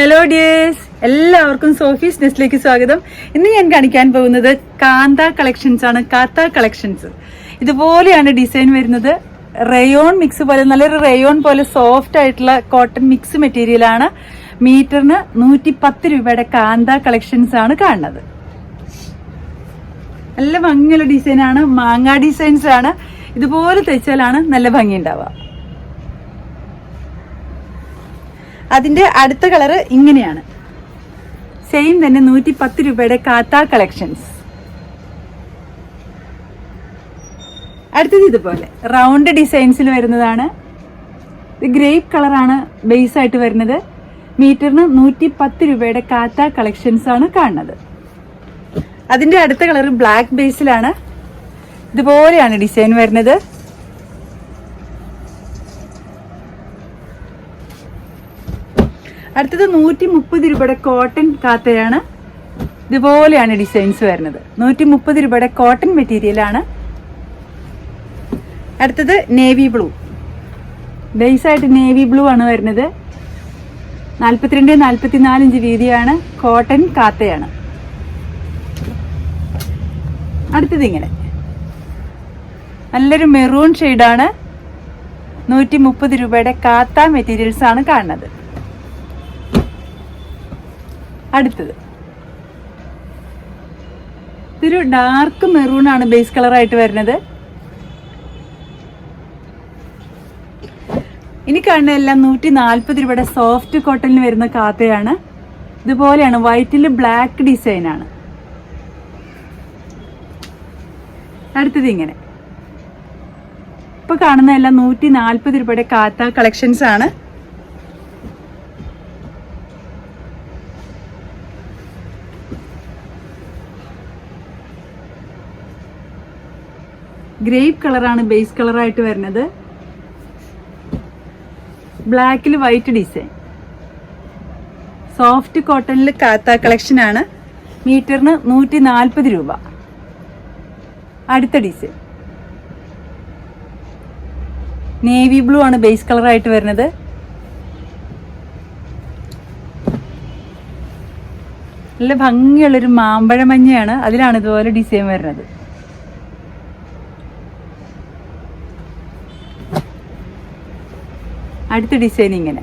Hello dears എല്ലാവർക്കും Sophie's നെസ്റ്റിലേക്ക് സ്വാഗതം. ഇന്ന് ഞാൻ കാണിക്കാൻ പോകുന്നത് കാന്ത കളക്ഷൻസ് ആണ് കാത്ത കളക്ഷൻസ് ഇതുപോലെയാണ് ഡിസൈൻ വരുന്നത്. റയോൺ മിക്സ് പോലെ നല്ലൊരു റയോൺ പോലെ സോഫ്റ്റ് ആയിട്ടുള്ള കോട്ടൺ മിക്സ് മെറ്റീരിയൽ ആണ്. മീറ്ററിന് നൂറ്റി പത്ത് രൂപയുടെ കാന്ത കളക്ഷൻസ് ആണ് കാണുന്നത്. നല്ല ഭംഗിയുള്ള ഡിസൈനാണ് മാങ്ങ ഡിസൈൻസ് ആണ്. ഇതുപോലെ തയ്ച്ചാലാണ് നല്ല ഭംഗി ഉണ്ടാവുക. അതിന്റെ അടുത്ത കളറ് ഇങ്ങനെയാണ്. സെയിം തന്നെ നൂറ്റി പത്ത് രൂപയുടെ കാത്ത കളക്ഷൻസ് അടുത്തത് ഇതുപോലെ. റൗണ്ട് ഡിസൈൻസിൽ വരുന്നതാണ്. ഇത് ഗ്രേപ്പ് കളറാണ് ബേസ് ആയിട്ട് വരുന്നത്. മീറ്ററിന് നൂറ്റി പത്ത് രൂപയുടെ കാത്ത കളക്ഷൻസ് ആണ് കാണുന്നത്. അതിന്റെ അടുത്ത കളർ ബ്ലാക്ക് ബേസിലാണ് ഇതുപോലെയാണ് ഡിസൈൻ വരുന്നത്. അടുത്തത് നൂറ്റി മുപ്പത് രൂപയുടെ കോട്ടൺ കാത്തയാണ് ഇതുപോലെയാണ് ഡിസൈൻസ് വരുന്നത്. നൂറ്റി മുപ്പത് രൂപയുടെ കോട്ടൺ മെറ്റീരിയൽ ആണ്. അടുത്തത് നേവി ബ്ലൂ ബേസ് ആയിട്ട് നേവി ബ്ലൂ ആണ് വരുന്നത്. നാൽപ്പത്തിരണ്ട് നാൽപ്പത്തിനാല് ഇഞ്ച് വീതിയാണ് കോട്ടൺ കാത്തയാണ്. അടുത്തത് ഇങ്ങനെ. നല്ലൊരു മെറൂൺ ഷെയ്ഡാണ് നൂറ്റി മുപ്പത് രൂപയുടെ കാത്ത മെറ്റീരിയൽസ് ആണ് കാണുന്നത്. അടുത്തത്. ഇതൊരു ഡാർക്ക് മെറൂൺ ആണ് ബേസ് കളർ ആയിട്ട് വരുന്നത്. ഇനി കാണുന്ന എല്ലാം നൂറ്റി നാൽപ്പത് രൂപയുടെ സോഫ്റ്റ് കോട്ടണിൽ വരുന്ന കാത്തയാണ് ഇതുപോലെയാണ് വൈറ്റിൽ ബ്ലാക്ക് ഡിസൈനാണ് അടുത്തത് ഇങ്ങനെ. ഇപ്പൊ കാണുന്ന എല്ലാം നൂറ്റി നാൽപ്പത് രൂപയുടെ കാത്ത കളക്ഷൻസ് ആണ്. ഗ്രേപ്പ് കളറാണ് ബേസ് കളറായിട്ട് വരുന്നത്. ബ്ലാക്കിൽ വൈറ്റ് ഡിസൈൻ. സോഫ്റ്റ് കോട്ടണിൽ കാത്ത ആണ്. മീറ്ററിന് നൂറ്റി നാൽപ്പത് രൂപ. അടുത്ത ഡിസൈൻ. നേവി ബ്ലൂ ആണ് ബേസ് കളറായിട്ട് വരുന്നത്. നല്ല ഭംഗിയുള്ളൊരു മാമ്പഴ മഞ്ഞയാണ് അതിലാണ് ഇതുപോലെ ഡിസൈൻ വരുന്നത്. അടുത്ത ഡിസൈൻ ഇങ്ങനെ.